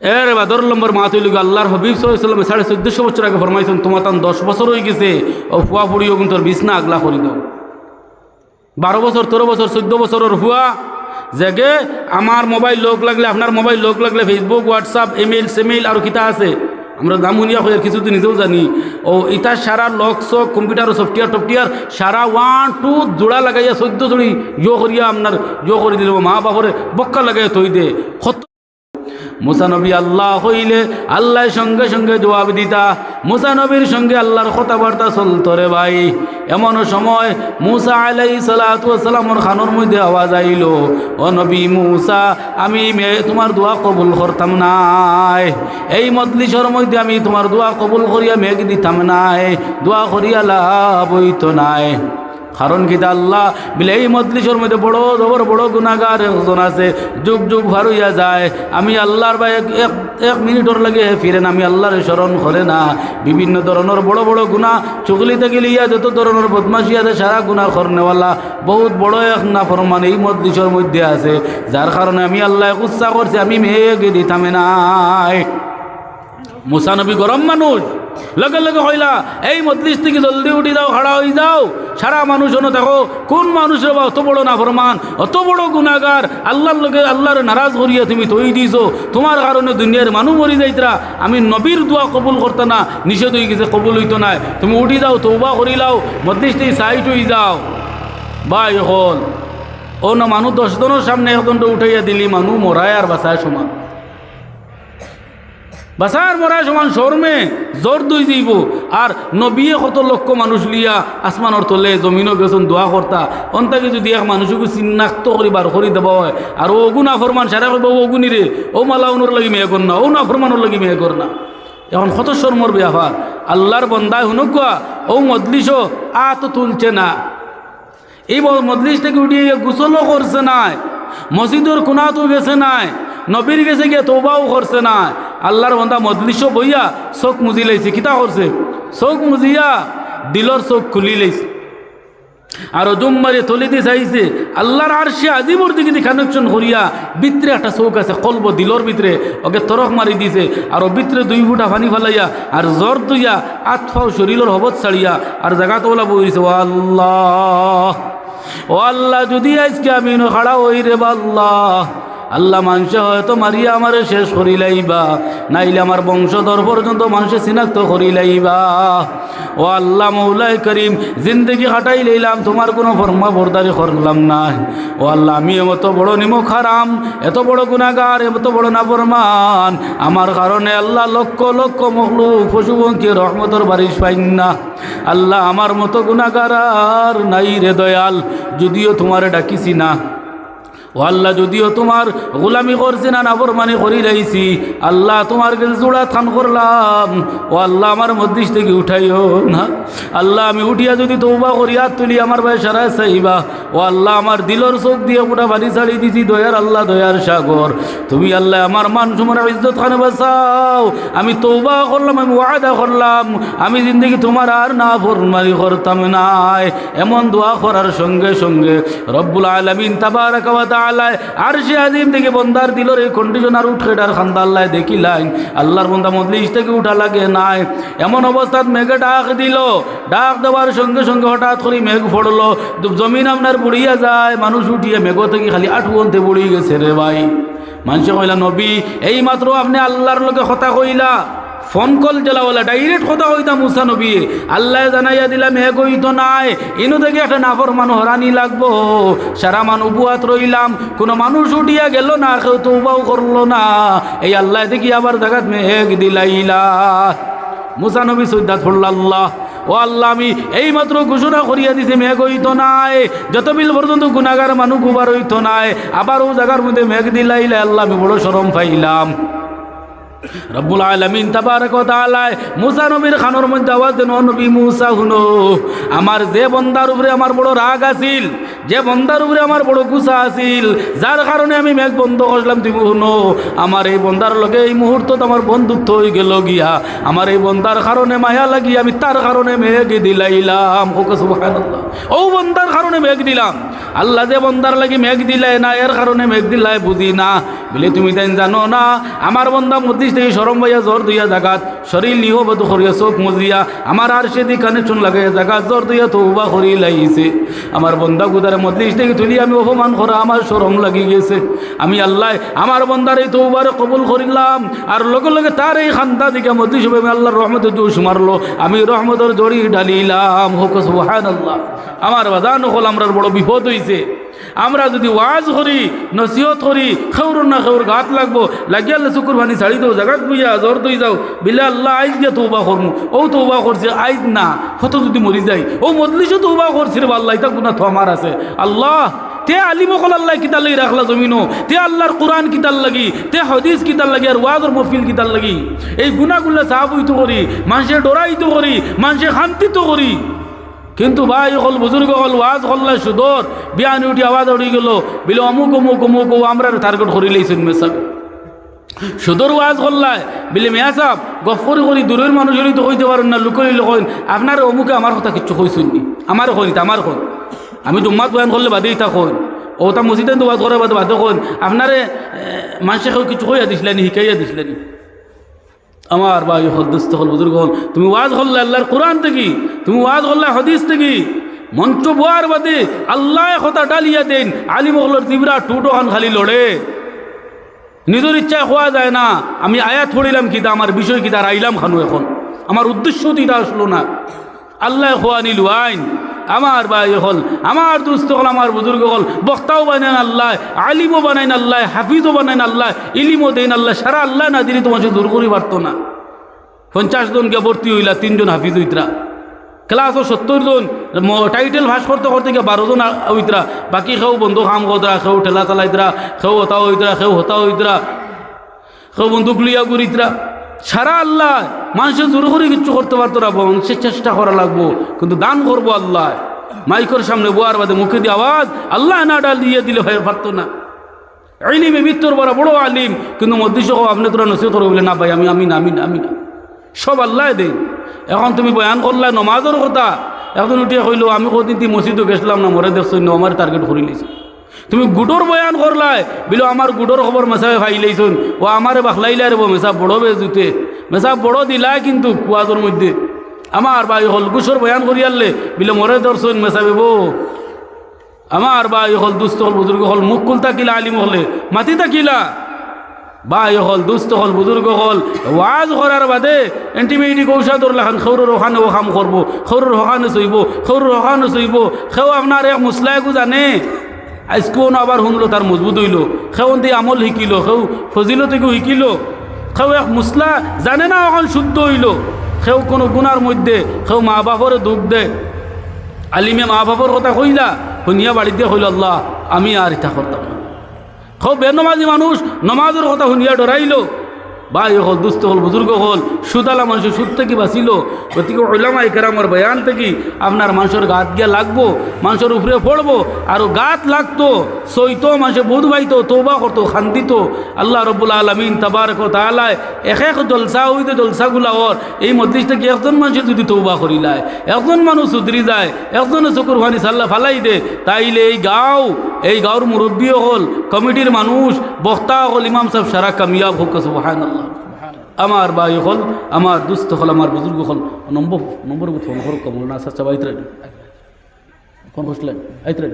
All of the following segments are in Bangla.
এর বাদর নম্বর মা তুই আল্লাহর হবিব সাল্লাম সাড়ে চোদ্দশো বছর আগে ফরমাইছেন, তোমার তান দশ বছর হয়ে গেছে, ও ফুয়া ফুড়িও কিন্তু তোর বিছনা আগলা করে দাও। বারো বছর, তেরো বছর, চোদ্দ বছরের হুয়া জেগে আমার মোবাইল লোক লাগলে, আপনার মোবাইল লোক লাগলে ফেসবুক হোয়াটসঅ্যাপ ইমেল সেমেইল আর কিতা আছে। আমরা দামুনিয়া হয়ে কিছু তো নিজেও জানি। ও ইটা সারা লক সক কম্পিউটার সফটওয়্যার টফটওয়্যার সারা ওয়ান টু জোড়া লাগাইয়া চোদ্দ জড়ি, ইয়ো করিয়া আপনার ইয়ো করে দিল, মা বাপরে বক্কা লাগাইয়া থই দে। কত মুসানবী আল্লাহ হইলে আল্লাহর সঙ্গে সঙ্গে জবাব দিতা। মুসানবীর সঙ্গে আল্লাহর কথাবার্তা চলত রে ভাই। এমন সময় মুসা আলাই সালাতামর খানোর মধ্যে আওয়াজ আইল, ও নবী মুসা, আমি তোমার দোয়া কবুল করতাম নাই। এই মজলিসর মধ্যে আমি তোমার দোয়া কবুল করিয়া মেঘ দিতাম নাই। দোয়া করিয়া লাভ হইত নাই। কারণ কিতা আল্লাহ, বিলে এই মজলিসের মধ্যে বড় জবর, বড় গুণাগার একজন আছে। যুগ যুগ ভার হইয়া যায়। আমি আল্লাহর বা এক, এক- মিনিটর লাগে ফিরেন, আমি আল্লাহর স্মরণ করে না। বিভিন্ন ধরনের বড় বড় গুণা চুগলিতে গেলিয়া যত ধরনের বদমাসি আছে, সারা গুণা করনেওয়ালা বহুত বড় এক না ফরমান এই মজলিসের মধ্যে আছে। যার কারণে আমি আল্লাহ উৎসাহ করছি, আমি মেঘে দিতামে নাই। মুসানবী গরম মানুষ। লগে লগে হইলা, এই মজলিস থেকে জলদি উঠি যাও খাড়া হয়ে যাও। সারা মানুষ হনো দেখো, কোন মানুষের বা অত বড় না ফরমান অত বড় গুণাগার, আল্লাহর লগে আল্লাহর নারাজ করিয়া তুমি তৈ দিছো। তোমার কারণে দুনিয়ার মানুষ মরি যাইতরা। আমি নবীর দোয়া কবুল করতে না, নিষেধ হয়ে গেছে, কবুল হইতো নাই। তুমি উঠি যাও তৌবা করিলাও মজলিস থেকে সাইড হয়ে যাও। বাই হল ও না মানুষ দশজনের সামনে একজনটা উঠাইয়া দিলি মানুষ মরায় আর বাসায় সমান। বাসার মরা সমান শর্মে জোর দুই দিব। আর নবিয়ে কত লক্ষ মানুষ লিয়া আসমানর তলে জমিনও গেছন দোয়া কর্তা অন্তাকে যদি এক মানুষকে চিন্নাক্ত করি বার করে দেওয়া হয়। আর অগুনা ফরমান সারা করব অগুনি রে ও মালা লাগি মেয়ে কর না ও না ফরমানোর লাগি মেয়ে কর না এখন কত শর্মর ব্যাপার আল্লাহর বন্দায় হুনুকা ও মজলিসও আ তো তুলছে না এই মজলিস থেকে উঠিয়ে গোসলও করছে নাই। মসজিদের কোনাতো গেছে নাই। নবীর গেছে গিয়ে তৌবাও করছে না আল্লাহর বন্ধা মজলিসও বইয়া চোখ মুজি লাইছে কিতা করছে চোখ মুজিয়া দিলর চোখ খুলি লাইছে আর জুম মারি দিয়ে চাইছে আল্লাহর আর সে আজিমর দিয়ে কানেকশন করিয়া ভিতরে একটা চৌক আছে, কলব দিলর ভিতরে ওকে তরক মারি দিছে আর ভিতরে দুই ফুটা পানি ফেলাইয়া আর জ্বর তুইয়া আত ফাও শরীরের হবত ছাড়িয়া আর জায়গা তোলা বইছে ও আল্লাহ ও আল্লাহ, যদি আজকে আমি খাড়া হই রে বা আল্লাহ মানুষ হয়তো মারিয়া আমারে শেষ করিলাইবা নাইলে আমার বংশধর পর্যন্ত মানুষে চিনাক্ত করিলাইবা ও আল্লাহ মৌলাই করিম, জিন্দগি হাঁটাই লইলাম, তোমার কোনো ফর্মা বরদারি করলাম না। ও আল্লাহ, আমি এত বড় নিমক হারাম এত বড় গুণাগার এত বড় নাফরমান। আমার কারণে আল্লাহ লক্ষ লক্ষ মখলুক পশুপঙ্খী রহমতর বারিশ পাইন না। আল্লাহ আমার মতো গুণাগার আর নাই রে দয়াল, যদিও তোমারে ডাকিছি না। ও আল্লাহ যদিও তোমার গোলামি করছি না, নাফরমানি করি লাইছি, আল্লাহ তোমার কাছে জোড়া থান করলাম। ও আল্লাহ আমার মধ্যিস থেকে উঠাইও না। আল্লাহ আমি উঠিয়া যদি তৌবা করি আর তুলি আমার ভাই সারায় চাইবা। ও আল্লাহ আমার দিলর চোখ দিয়ে পুরা বাড়ি ছাড়ি দিছি, দয়ার আল্লাহ, দয়ার সাগর। তুমি আল্লাহ আমার মান সময় ইজ্জত খানে বাঁচাও। আমি তৌবা করলাম, আমি ওয়াদা করলাম। আমি জিন্দগি তোমার আর না ফরমারি করতাম নাই। এমন দোয়া করার সঙ্গে সঙ্গে রব্বুল আলমিন তাবারাক তাআলা আরশে আজিম থেকে বন্দার দিলর এই কন্ডিশন আর উঠেডার খান্দা আল্লাহ দেখিলাই আল্লাহর বন্দা মজলিস থেকে উঠা লাগে নাই। এমন অবস্থাত মেঘে ডাক দিল। ডাক দেওয়ার সঙ্গে সঙ্গে হঠাৎ করে মেঘ পড়ল জমিন আপনার বুড়িয়া যায়, মানুষ উঠিয়ে মেঘ থেকে খালি আঠুয়ন্তে বুড়ি গেছে রে ভাই। মানুষে কইলা, নবী এই মাত্র আপনি আল্লাহর লোকে কথা কইলা। ফোন কল জ্বালাওয়ালা ডাইরেক্ট কথা হইতা মুসা নবী। আল্লাহ জানাইয়া দিলাম, হে কইতো নাই। ইনু থেকে একটা নাফর মানুষ হরানি লাগবো। সারা মান উপুয়াত রইলাম। কোনো মানুষ উঠিয়া গেল না, কেউ তো উবাও করল না। এই আল্লাহ দেখি আবার জাগাত মেঘ দিলাইলা। মুসা নবী সৈদাত আল্লাহ ও আল্লাহ, আমি এই মাত্র ঘোষণা করিয়া দিছে মেঘ হইতো নাই। যত বিল পর্যন্ত গুণাগার মানুষ গুবার হইতো নাই আবার ও জায়গার মধ্যে মেঘ দিলাইলে, আল্লাহ, আমি বড় সরম পাইলাম। রব্বুল আলমিন মুসা নবীর খানোর মধ্যে আওয়াজ দেন নবী মুসা হুনো আমার যে বন্দার উপরে আমার বড় রাগ আছিল, যে বন্দার উপরে আমার বড় গুসা আছিল, যার কারণে আমি মেঘ বন্ধ করলাম, তুমি শুনো, আমার এই বন্দার লগে এই মুহূর্তত আমার বন্ধুত্ব হয়ে গেল গিয়া, আমার এই বন্দার কারণে মায়া লাগি, আমি তার কারণে মেঘ দিলাইলাম। ও বন্দার কারণে মেঘ দিলাম। আল্লাহ যে বন্দার লাগি মেঘ দিলে না, এর কারণে মেঘ দিলাই বুঝি না। বলে, তুমি তাই জানো না, আমার বন্দা মধ্যে থেকে সরম ভাইয়া জ্বর দুইয়া জাগাত। শরীর নিহ বধ করিয়া, চোখ মজিয়া। আমার আর সেদি কানেকশন লাগাইয়া জাগাত। জ্বর দুইয়া তৌবা করি লাইছে। আমার বন্দা গুদারে মধ্যে থেকে তুলি আমি অপমান করা আমার সরম লাগি গেছে। আমি আল্লাহ, আমার বন্দার এই তৌবারে কবুল করিলাম। আর লগে লগে তার এই খান্দা দিকে মধ্যে সবে আমি আল্লাহর রহমতে জুস মারলো। আমি রহমতের জড়ি ডালিলাম হোক সুহান আল্লাহ আমার বাজান হল আমরার বড় বিপদ হইছে। আমরা যদি ওয়াজ করি, নসিহত করি খেউর না খেউর গাত লাগবো লাগিয়ে আল্লাহ শুকুর ভানি ছাড়ি দেও, জাগাত বুঝা জ্বর দই যাও, বিলে আল্লাহ আইজ গিয়ে তৌবা করমু। ও তৌবা করছে, আইজ না কত যদি মরি যাই ও মদলিশও তৌবা করছে রে আল্লাহ এটা গুণা তো আমার আছে। আল্লাহ, তে আলিমকল আল্লাহ কিতার লাগি রাখলা জমিনো, তে আল্লাহর কোরআন কিতার লাগি, তে হদিস কিতার লাগি, আর ওয়াজর মফিল কিতার লাগি। এই গুণাগুলা সাহাব হইতো করি, মানুষের ডরাইতো করি, মানুষের শান্তিত করি। কিন্তু ভাই হল বুজুর্গ হল ওয়াজ হল্লা সুদর। বিয়ানি উঠি আওয়াজ উঠি গেল। বিলে অমুক অমুক অমুক, ও আমরা টার্গেট করি লাইছেন মেসাব। সুদর ওয়াজ হল্লায় বিলে মেয়া সাহ গফরি করি দূরের মানুষ হলেই তো কইতে পারেন না লুকরি কইন, আপনার অমুকে আমার কথা কিচ্ছু কইছেন নি। আমার কইন আমার কইন। আমি জুম্মাত বয়ান করলে বাদে ইতা কইন। ও তা মসজিদে তো ওয়াজ করার বাদে বাদে কইন। আপনারে মানুষে কিছু কইয়া দিছিলেনি শিকাইয়া দিছিলেনি আমার বা হদ্দস্ত হল, বুজুর্গ হল। তুমি ওয়াজ হল্লা আল্লাহর কোরআন থেকে তুমি ওয়াজ হল্লা হদিস থেকে মঞ্চ বোয়ার বাদে আল্লাহ কথা ডালিয়া দেন আলী মহলর জিবরা টুটো খান খালি লড়ে। নিজের ইচ্ছা হওয়া যায় না। আমি আয়াত পড়িলাম কিতা, আমার বিষয় কিতা, রাইলাম খানু এখন। আমার উদ্দেশ্য দিতা আসলো না। আল্লাহ খোয়া নিল আইন। আমার ভাই হল, আমার দুস্থ হল, আমার বুজুর্গ হল, বক্তাও বানাইন আল্লাহ, আলিমও বানাইন আল্লাহ, হাফিজও বানাইন আল্লাহ, ইলিমও দেন আল্লাহ, সারা আল্লাহ না দিলে তোমার দূর করি পারত না। পঞ্চাশ জনকে ভর্তি হইলা, তিনজন হাফিজ হইতরা। ক্লাসও সত্তর জন টাইটেল ভাস করতে করতে গিয়ে বারো জন হইতরা। বাকি খেউ বন্ধু কাম করতরা খেউ ঠেলা চালাইতরা খেউ হতা হইতরা খেউ হতা হইতরা, কেউ বন্দুক লিয়া গুরিতরা সারা আল্লাহ মানুষের জোর করে কিচ্ছু করতে পারতো না মানুষের চেষ্টা করা লাগবো। কিন্তু দান করব আল্লাহ। মাইকর সামনে বোয়ার বাদে মুখে দিয়ে আওয়াজ, আল্লাহ না ডাল দিয়ে দিলে হয়ে পারতো না। আলিমে মৃত্যুর বড় বড় আলিম, কিন্তু মধ্যে আপনি তোরা নসিহত করব বলে, না ভাই, আমি আমি না আমি না আমি না। সব আল্লাহ দেন। এখন তুমি বয়ান করলা, নমাজের কথা। এখন উঠিয়ে কইলো, আমি কদিন তুই মসজিদও গেছিলাম না, মরে দেখছ আমার টার্গেট করে লিছি তুমি গুডোর বয়ান করলাই বিলো আমার গুডোর খবর মেসাবে খাই লাইছুন ও আমারে বাখলাইলে রে মেসা বড় বে জুতে। মেসা বড় দিলাই কিন্তু কুয়াজোর মধ্যে। আমার ভাই হল গুসর বয়ান করি আনলে, বিলে মরে দর্শন মেসাবে বো আমার ভাই হল দুস্থ হল বুজুর্গ হল, মুখ কুল তাকিলা আলিম হলে মাতি তাকিলা। ভাই হল দুস্থ হল বুজুর্গ হল ওয়াজ করার বাদে এন্টিবায়োটিক ঔষধ লাখান খৌরের ওখানে ও কাম করব খৌরের ওখানে চইব খৌরের ওখানে চইব সেও আপনার এক মুসলাইকো জানে। আজকেও না আবার শুনলো তার মজবুত হইল। সেও দিয়ে আমল শিকিল সেও ফজিল থেকেও শিকিল। সেও এক মুসলা জানে না এখন শুদ্ধ হইল। সেও কোনো গুণার মধ্যে সেও মা বাপরে দুঃখ দে। আলিমে মা বাপর কথা কইলা, শুনিয়া বাড়িতে কইল, আল্লাহ, আমি আর ইটা করতাম না। বেনমাজি মানুষ নমাজের কথা শুনিয়া ডরাইল। ভাই হল, দুস্থ হল, বুজুর্গ হল, সুদালা মানুষের সুদ থেকে বাঁচিল। গতিকে ওলামাই কেরামর বয়ান থেকে আপনার মানুষের গাত গিয়া লাগবো। মানুষের উপরে পড়ব, আর গাত লাগতো, সইতো মানুষে বোধ ভাইতো তৌবা করতো শান্তিত আল্লাহ রবুল আলমিন তাবারক তালায় এক এক জলসা হইতে জলসাগুলা ওর, এই মধ্যে থেকে একজন মানুষে যদি তৌবা করিলায় একজন মানুষ সুধরি যায়, একজনে চকুর ভানি সাল্লা ফালাই দে, তাইলে এই গাঁও, এই গাঁওর মুরব্বীও হল, কমিটির মানুষ, বক্তা হল ইমাম সাহেব, সারা কামিয়াব হোক সুবাহান আল্লাহ আমার ভাই হল, আমার দুস্থ হল, আমার বুজুর্গ হল, নম্বর নম্বর ফোন কমল না আচ্ছা বাইতরে ফোন করছিলেন আইতরে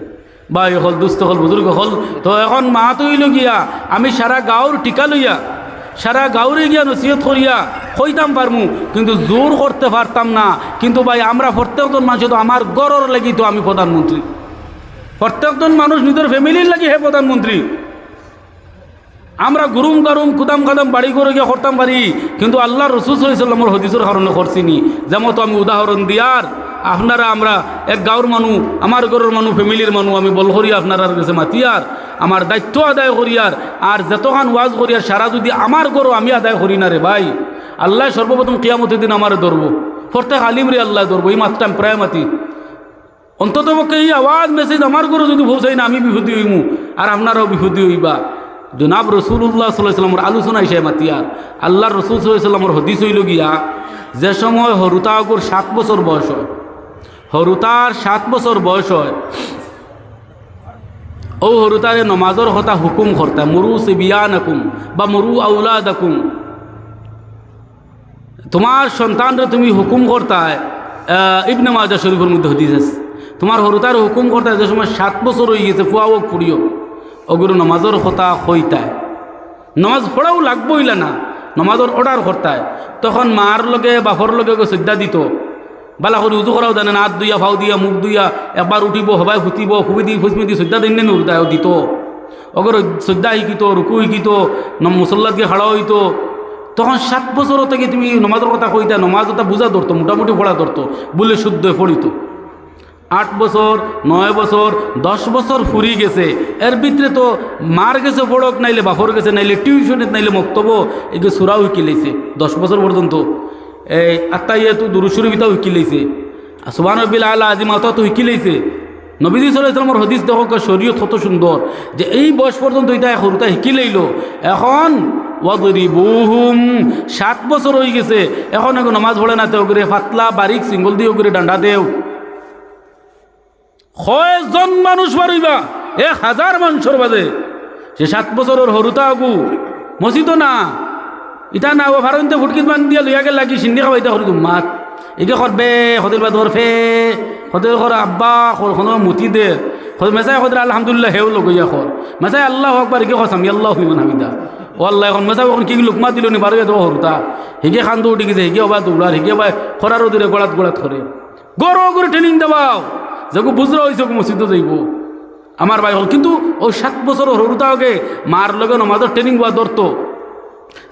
ভাই হল দুস্থ হল বুজুর্গ হল, তো এখন মা তো হইল গিয়া, আমি সারা গাঁওর টিকা লইয়া সারা গাঁওরে গিয়া নসিহত করিয়া হইতাম পারমু কিন্তু জোর করতে পারতাম না। কিন্তু ভাই, আমরা প্রত্যেকজন মানুষ তো আমার গরর লাগি তো আমি প্রধানমন্ত্রী প্রত্যেকজন মানুষ নিজের ফ্যামিলির লাগি হে প্রধানমন্ত্রী আমরা গুরুম গারুম কুদাম কাদাম বাড়ি করে গিয়ে করতাম পারি কিন্তু আল্লাহ রসুল সাল্লামর হদিসের কারণে করছিনি যেমন তো আমি উদাহরণ দিয়ার আপনারা আমরা এক গাঁর মানুষ আমার ঘরের মানুষ ফ্যামিলির মানুষ আমি বল করি আপনারা কাছে মাতিয়ার আমার দায়িত্ব আদায় করিয়ার আর যতখান ওয়াজ করিয়ার সারা যদি আমার গরো আমি আদায় করি না রে ভাই, আল্লাহ সর্বপ্রথম কিয়ামতের দিন আমার ধরবো। প্রত্যেক আলিম রে আল্লাহ ধরবো, এই মাত্রাম প্রায় মাতি। অন্তত পক্ষে এই আওয়াজ মেসেজ আমার ঘরে যদি পৌঁছাই না, আমি বিভূতি হইমু, আর আপনারাও বিভূতি হইবা। জনাব রসুল্লাহ সাল্লামের আলোচনা হিসেবে মাতিয়ার আল্লাহ রসুল সাল্লামের হদিস হইল গিয়া, যে সময় হরুতাগর সাত বছর বয়স হয় হরুতার সাত বছর বয়স হয়। ও হরুতারে নমাজর কথা হুকুম করতা মরু সিবিয়ানাকুম বা মরু আউলাদাকুম। তোমার সন্তানরে তুমি হুকুম করতায় ইবনে মাজা শরীফের মধ্যে আছে। তোমার হরুতার হুকুম করতায় যে সময় সাত বছর হয়ে গেছে ফুয়া ওক ফুড়িও ওগুলো নমাজর কথা হইতায় নমাজ পড়াও লাগবই না নমাজর অর্ডার করতায় তখন মার লগে বাপর লগে শ্রদ্ধা দিত। বালা করে উজু করাও জানে না, হাত দুইয়া ফাও দিয়া মুখ দুইয়া একবার উঠিব, হবাই ফুটিব ফুবি দি ফুসমি দি শ্রদ্ধা দিন উদায় দিত। অগর শ্রদ্ধা শিকিত রুকু শিকিত গিয়ে খাড়া হইতো তখন সাত বছর থেকে তুমি নমাজের কথা কইতা নমাজ ওটা বুঝা ধরতো মোটামুটি পড়া ধরতো বলে শুদ্ধ পড়িত আট বছর নয় বছর দশ বছর ফুরি গেছে। এর ভিতরে তো মার গেছে পড়ক নাইলে বাপর গেছে, নাইলে টিউশনে নাইলে মক্তব একে সুরাও উকিলাইছে দশ বছর পর্যন্ত এই আত্মাইয়া তো দুরুসুর বিতা উকিলাইছে সুবান রবিল আল্লাহ আজিম আতা তো উকিলাইছে নবীজি সাল্লামের হদিস দেখো শরীয়ত কত সুন্দর যে এই বয়স পর্যন্ত এটা সরুতা শিকি লইল এখন, ওয়াদরিবুহুম, সাত বছর হয়ে গেছে। এখন এখন নমাজ পড়ে না, তেও করে পাতলা বারিক সিঙ্গল দিয়ে করে ডান্ডা দেও। কয়জন মানুষ পারিবা এক হাজার মানুষের বাজে সে সাত বছরের হরুতা আগু মসিদ না। ইটা না ও ভারতে ফুটকিত মান দিয়া লইয়া গেল লাগি সিন্ধি খাওয়াইতা হরি মাত একে করবে হদিল বা ফে হদিল কর আব্বা কোনো মুতি দে। মেসাই হদিল আলহামদুলিল্লাহ হেও লগইয়া কর মেসাই আল্লাহ আকবার একে কসাম আল্লাহ হুইমান হামিদা। ও আল্লাহ, এখন মেসাই এখন কি লুকমা দিল নি বারো দেবো হরুতা হিগে খান্দু উঠি গেছে হিগে অবা দৌড়ার হিগে বা খরারও দিলে গোড়াত গোড়াত করে গরো করে ট্রেনিং দেবাও যাকে বুঝরা হয়েছে মসজিদ যাইব। আমার ভাই হল, কিন্তু ওই সাত বছর হরুতা আগে মার লগে নমাজের ট্রেনিং বা ধরতো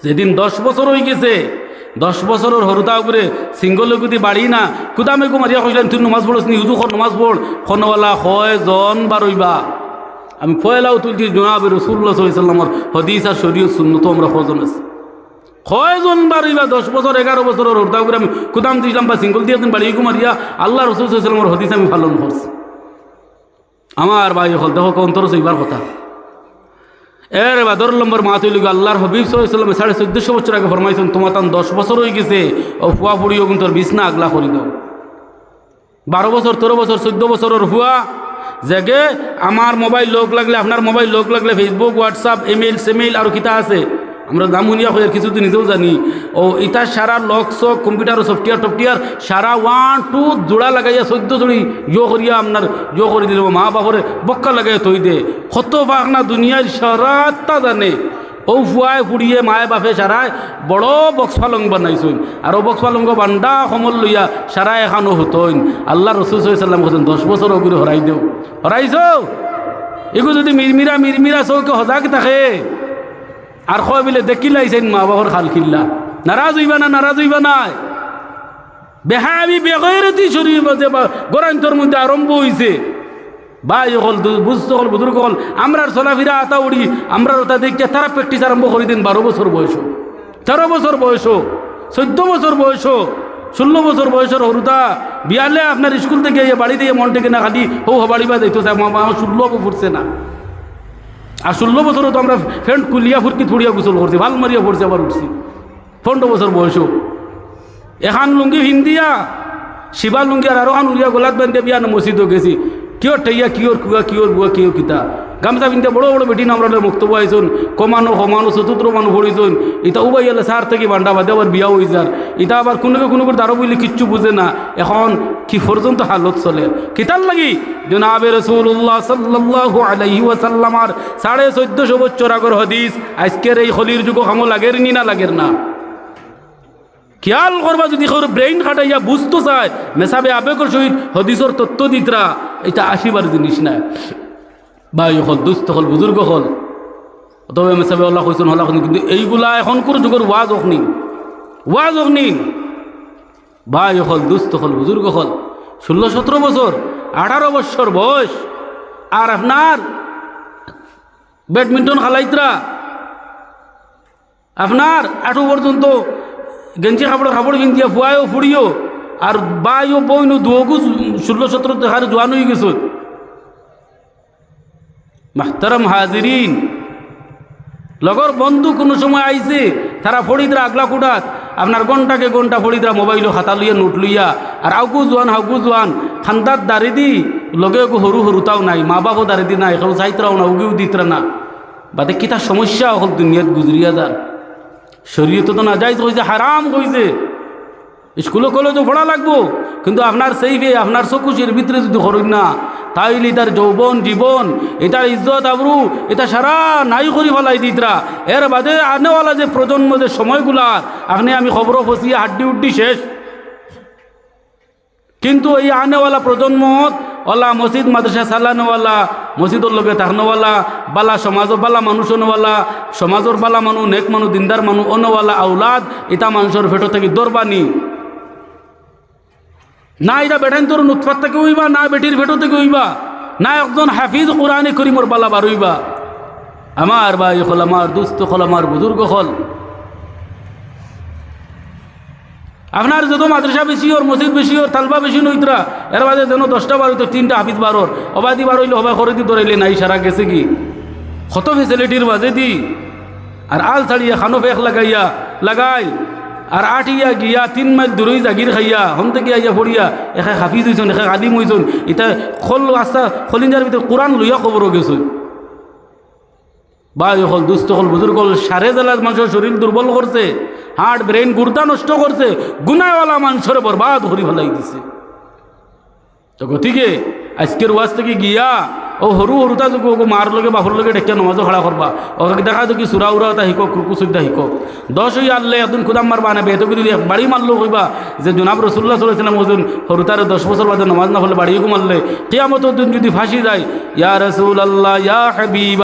যেদিন দশ বছর হয়ে গেছে, দশ বছরের হরুতা করে সিঙ্গল যদি বাড়ি না, কুদামে কুমারিয়া কইলেন, তুই নমাজ পড়স নি হুজু নমাজ পড়? খনওয়ালা হয়, জন বারইবা আমি ফয়লাও তুলছি জনাব রসুল্লাহ সাল্লামর হদিস আর শরীয় শূন্যত আমরা খজন আছে। কয়জন বারইবা দশ বছর এগারো বছরের হরুতা করে আমি কুদাম দিয়েছিলাম বা সিঙ্গল দিয়ে বাড়ি কুমারিয়া, আল্লাহ রসুল সাল্লামর হদিস আমি পালন করছি। আমার ভাই হল, দেখো অন্তর এইবার কথা। এর বাদর নম্বর মা তৈল আল্লাহর হবিব সাল্লামে সাড়ে চোদ্দশো বছর আগে ফরমাইছেন তোমার তান দশ বছর হয়ে গেছে, ও ফুয়া ফুড়িও কিন্তু তোর বিছনা আগলা করি দাও। বারো বছর, তেরো বছর, চোদ্দ বছরের হুয়া জেগে আমার মোবাইল লোক লাগলে, আপনার মোবাইল লোক লাগলে ফেসবুক হোয়াটসঅ্যাপ ইমেল সেমেইল আর কিতা আছে। আমরা দামুনিয়া হয়ে কিছু তো নিজেও জানি। ও, ইটা সারা লক সক কম্পিউটার সফটওয়্যার, টফটওয়্যার, সারা ওয়ান টু জোড়া লাগাইয়া চৈদ্য জড়ি ইয়ে করিয়া আপনার ইয়ে করে দিল মা বাপরে বক্কা লাগাইয়া থই দে। কত বাগনা দুনিয়ার সারাটা জানে। ও ফুয়ায় ফুড়িয়ে মায়ে বাপে সারায় বড় বক্স পালং বানাইছইন। আর ও বক্স পালঙ্গ বান্ডা সমল লইয়া সারা এখানো হতইন। আল্লাহ রসুল সাল্লাম কৈছেন দশ বছর অগুরি হরাই দেও। হরাইছ? এগু যদি মিরমিরা মিরমিরা চৌকে সজাগ থাকে আর কয় বলে দেখি লাইছেন মা বাবার খাল খিল্লা। নারাজ হইবা না, নারাজ হইবা নাই বেহা আমি বেগৈরতি শরীর মাঝে গরান্তর মধ্যে আরম্ভ হইছে। ভাই হল বুঝতে হল বুজুর্গ হল আমরার চলাফিরা আতা উড়ি আমরা ওটা দেখে তারা প্র্যাকটিস আরম্ভ করে দিন বারো বছর বয়স তেরো বছর বয়স চোদ্দ বছর বয়স ষোলো বছর বয়সের হরুতা বিয়ালে আপনার স্কুল থেকে বাড়ি দিয়ে মন থেকে না খালি, হো বাড়ি বা দেখতো আমার ষোলো ফুটছে না। আর ষোলো বছরও তো আমরা ফ্রেন্ড কুলিয়া ফুরকি থুড়িয়া গোসল করছি, ভালো মারিয়া পড়ছি, আবার উঠছি। পনেরো বছর বয়সও এখান লুঙ্গি হিন্দিয়া, শিবা লুঙ্গি আর আরও খান উড়িয়া গোলাত বান্ধে বিয়া মসজিদও গেছি। কিয় টেইয়া কিয়র কুয়া, কিয়র বুয়া কিয় কিতা। গামছা পিনতে বড় বড় বেটি আমরা মুক্তব আইসুন। কমানো সমানো চতুর্থ মানুষ পড়িছুন ইটা উবাই গেলে সার থেকে বান্ডা বাদে আবার বিয়া হয়ে যার ইটা আবার কোনো কোনো করে দাঁড়ো কিচ্ছু বুঝে না। এখন কি পর্যন্ত হালত চলে? কিতার লাগি? জনাবে রসুল্লাহ সাল্লাহ আলাইহি ওয়াসাল্লামার সাড়ে চোদ্দশো বছর আগর হদিস, আজকের এই হলির যুগ হামো লাগের নি না লাগের না? খেয়াল করবা যদি কেউ ব্রেইন খাটাইয়া বুঝতে চায় মেসাবে আবেগর সহিত হদিসর তত্ত্ব দিতরা, এটা আসিবার জিনিস না। ভাই হল, দুস্থ হল, বুজুর্গ হল। তবে মেসাবে আল্লাহ কইসন হল্লা কিন্তু এইগুলা এখন কোন যুগের ওয়াজ অগ্নি ওয়াজ অগ্নি ভাই হল, দুস্থ হল, বুজুর্গ হল। ষোলো, সতেরো বছর, আঠারো বছর বয়স। আর আপনার ব্যাডমিন্টন খেলাইতরা, আপনার আঠু পর্যন্ত গেঞ্জি কাপড় কাপড় পিন্ধিয়া ফুয়াইও ফুড়িও আর বাইও বইনো দুগু ষোলো সতেরো দেখার জোয়ান হয়ে গেছ। মাহতারাম হাজিরিন। লগর বন্ধু কোনো সময় আইছে, তারা ফড়িদরা আগলা কুটাত, আপনার ঘন্টাকে ঘণ্টা ফড়িদরা মোবাইল খাতা লইয়া, নোট লইয়া, আর আউকু জোয়ান, হাউকু জোয়ান খান্দার দাড়ি দি, লগে সৰু সৰুতাও নাই মা বাপও দাঁড়ি দি নাই কেউ চাইতরাও না উগেও দিতরা না। বাদে কিতা সমস্যা হল দুনিয়াত গুজরিয়া যান শরীয়ত তো না যাইজ কইছে হারাম কইছে স্কুলে কলেজও পড়া লাগবো, কিন্তু আপনার সেই বে আপনার চকুশির ভিতরে যদি করেন না তাইলে তার যৌবন, জীবন এটার ইজ্জত আবরু, এটা সারা নাই করি ফেলাই দিতরা এর বাদে আনেওয়ালা যে প্রজন্ম, যে সময়গুলা আপনি আমি খবর ফসিয়ে হাড্ডি উড্ডি শেষ। কিন্তু এই আনেওয়ালা প্রজন্মত, ওলা মসজিদ, মাদ্রাসা চালানোওয়ালা মসজিদর লগে থাকনোওয়ালা, বালা সমাজর বালা মানুষ অনওয়ালা সমাজর বালা মানুষ নেক মানুষ দিনদার মানুষ অনওয়ালা আউলাদ এটা মানুষের ভেটো থেকে দরবানি না এটা বেটাইন তোর উৎপাত থেকে হইবা না বেটির ভেটো থেকে হইবা না একজন হাফিজ কোরআনে করিমর বালা বার হইবা আমার ভাই হল আমার দুস্থ হল আমার বুজুর্গ হল। আপনার যত মাদ্রাসা বেশি ওর, মসজিদ বেশি ওর, তালবা বেশি নইতরা এর বাদে যেন দশটা বার হইতো, তিনটা হাফিজ বারোর অবাদি বার হইলে হবা করে দি ধরাইলে নাই সারা গেছে কি? কত ফেসিলিটির মাঝে দি? আর আল ছাড়িয়া, খানো ফেক লাগাইয়া লাগাই আর আট ইয়া গিয়া, তিন মাইল দূরই জাগির খাইয়া হন থেকে আইয়া পড়িয়া এখে হাফিজ হইছন এখে আলিম হইছন এটা খল আস্তা খলিঞ্জার ভিতরে কোরআন লইয়া খবরও গেছন বা হল দুস্থ হল বুজুর্গ হল সারে জেলার মানুষের শরীর দুর্বল করছে হার্ট ব্রেন গুর্দা নষ্ট করছে গুনাওয়ালা মানুষের বরবাদ হরি ফেলাই দিছে। তো গতিকে আজকের ওয়াজ থেকে গিয়া ও সৰু সৰুতা যোগ মাৰ লগে বাহুৰ লগে ডেকিয়া নমাজো খাড়া কৰবা ওকে দেখা দেখি চুৰা উৰা এটা শিকক কুকু চুদ্দা শিকক দশ হই আনলে এদিন খুদাম মাৰবা নে বেহতো যদি বাৰী মারলো কইবা যে জোনাব ৰচুল্লা চলাইছিলাম ওজন সৰুতারে দশ বছর বাদে নমাজ না হলে মাৰিলে মারলে। কেয়ামত দিন যদি ফাঁচি যায় ইয়াৰ রসুল আল্লাহ ইয়া হাবিব